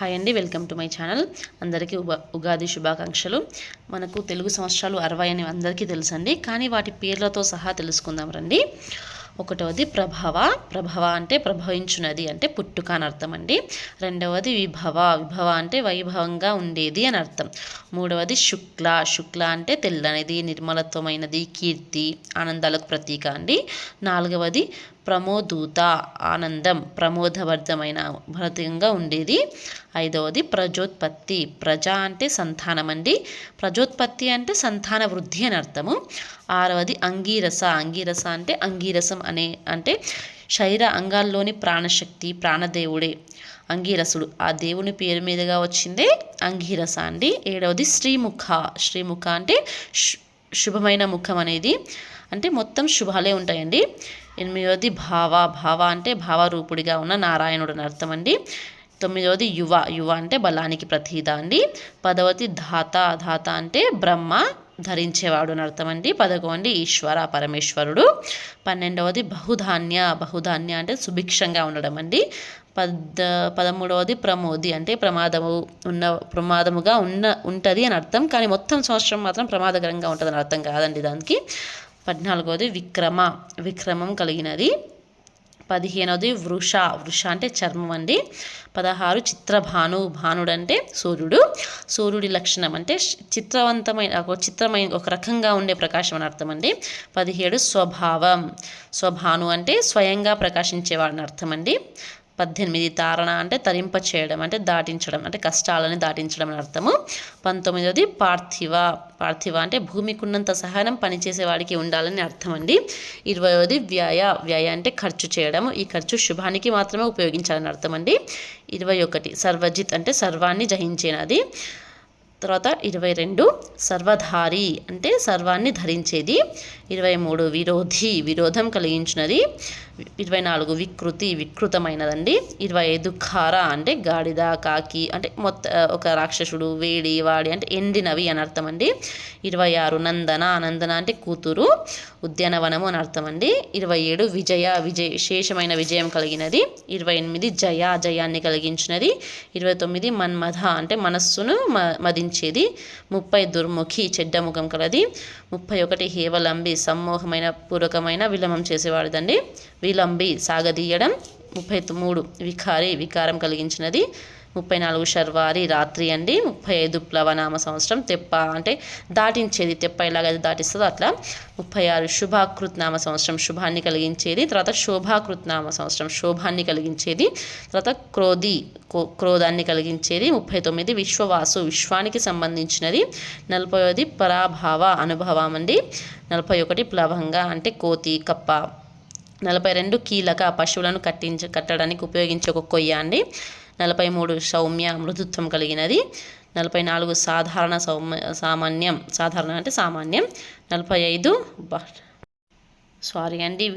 Hi అండి welcome to my channel. అందరికీ ఉగా ఉగాది శుభాకాంక్షలు. మనకు తెలుగు సంవత్సరాలు అరవై అని అందరికీ తెలుసండి. కానీ వాటి పేర్లతో సహా తెలుసుకుందాం రండి. ఒకటవది ప్రభవ. ప్రభవ అంటే ప్రభవించున్నది అంటే పుట్టుక అని అర్థం అండి. రెండవది విభవ. విభవ అంటే వైభవంగా ఉండేది అని అర్థం. మూడవది శుక్ల. శుక్ల అంటే తెల్లనిది నిర్మలత్వమైనది కీర్తి ఆనందాలకు ప్రతీక అండి. నాలుగవది ప్రమోదూత ఆనందం ప్రమోదవర్ధమైన భరతంగా ఉండేది. ఐదవది ప్రజోత్పత్తి. ప్రజ అంటే సంతానం అండి. ప్రజోత్పత్తి అంటే సంతాన వృద్ధి అని అర్థము. ఆరవది అంగీరస. అంగీరస అంటే అంగీరసం అనే అంటే శరీర అంగాల్లోని ప్రాణశక్తి ప్రాణదేవుడే. అంగీరసుడు. ఆ దేవుని పేరు మీదుగా వచ్చిందే అంగీరస అండి. ఏడవది శ్రీముఖ. శ్రీముఖ అంటే శుభమైన ముఖం అనేది అంటే మొత్తం శుభాలే ఉంటాయండి. ఎనిమిదవది భావ భావ అంటే భావరూపుడిగా ఉన్న నారాయణుడు అని అర్థం అండి. తొమ్మిదవది యువ యువ అంటే బలానికి ప్రతీద అండి. పదవది ధాత ధాత అంటే బ్రహ్మ ధరించేవాడు అని అర్థమండి. పదకొండి ఈశ్వర పరమేశ్వరుడు. పన్నెండవది బహుధాన్య. బహుధాన్య అంటే సుభిక్షంగా ఉండడం అండి. పద్ద పదమూడవది ప్రమోది అంటే ప్రమాదము ఉన్న ప్రమాదముగా ఉన్న ఉంటుంది అని అర్థం. కానీ మొత్తం సంవత్సరం మాత్రం ప్రమాదకరంగా ఉంటుంది అని అర్థం కాదండి దానికి. పద్నాలుగవది విక్రమ. విక్రమం కలిగినది. పదిహేనవది వృష వృష అంటే చర్మం అండి. పదహారు చిత్రభాను భానుడు అంటే సూర్యుడు. సూర్యుడి లక్షణం అంటే చిత్రవంతమైన ఒక చిత్రమైన ఒక రకంగా ఉండే ప్రకాశం అని అర్థం అండి. పదిహేడు స్వభావం. స్వభాను అంటే స్వయంగా ప్రకాశించేవాడని అర్థం అండి. పద్దెనిమిది తారణ అంటే తరింప చేయడం అంటే దాటించడం అంటే కష్టాలని దాటించడం అని అర్థము. పంతొమ్మిదవది పార్థివ. పార్థివ అంటే భూమికి ఉన్నంత సహనం పనిచేసేవాడికి ఉండాలని అర్థం అండి ఇరవైవది వ్యయ. వ్యయ అంటే ఖర్చు చేయడం. ఈ ఖర్చు శుభానికి మాత్రమే ఉపయోగించాలని అర్థం అండి ఇరవై ఒకటి. సర్వజిత్ అంటే సర్వాన్ని జయించేనది. తర్వాత ఇరవై రెండు సర్వధారి అంటే సర్వాన్ని ధరించేది. ఇరవై మూడు విరోధి విరోధం కలిగించినది. ఇరవై నాలుగు వికృతి వికృతమైనదండి. ఇరవై ఐదు ఖార అంటే గాడిద కాకి అంటే మొత్త ఒక రాక్షసుడు వేడి వాడి అంటే ఎండినవి అని అర్థం అండి ఇరవై ఆరు నందన నందన అంటే కూతురు. ఉద్యానవనము అని అర్థం అండి ఇరవై ఏడు విజయ విజయ విశేషమైన విజయం కలిగినది. ఇరవై ఎనిమిది జయ జయాన్ని కలిగించినది. ఇరవై తొమ్మిది మన్మథ అంటే మనస్సును మ మదించేది. ముప్పై దుర్ముఖి చెడ్డ ముఖం కలది. ముప్పై ఒకటి హేవలంబి సమ్మోహమైన పూర్వకమైన విలంబం చేసేవాడిదండి. విలంబి సాగదీయడం. ముప్పై మూడు వికారి వికారం కలిగించినది. ముప్పై నాలుగు శర్వారి రాత్రి అండి ముప్పై ఐదు ప్లవనామ సంవత్సరం తెప్ప అంటే దాటించేది తెప్ప ఎలాగైతే దాటిస్తుందో అట్లా. ముప్పై ఆరు శుభాకృత్నామ సంవత్సరం శుభాన్ని కలిగించేది తర్వాత శోభాకృత్నామ సంవత్సరం శోభాన్ని కలిగించేది తర్వాత క్రోధి కో- క్రోధాన్ని కలిగించేది ముప్పై తొమ్మిది విశ్వవాసు విశ్వానికి సంబంధించినది. నలభైవది పరాభావ అనుభవం అండి. నలభై ఒకటి ప్లవంగ అంటే కోతి కప్ప. నలభై రెండు కీలక పశువులను కట్టించ కట్టడానికి ఉపయోగించే ఒక కొయ్య అండి. నలభై మూడు సౌమ్య మృదుత్వం కలిగినది. నలభై నాలుగు సాధారణ సౌమ్య సామాన్యం సాధారణ అంటే సామాన్యం. నలభై ఐదు సారీ అండి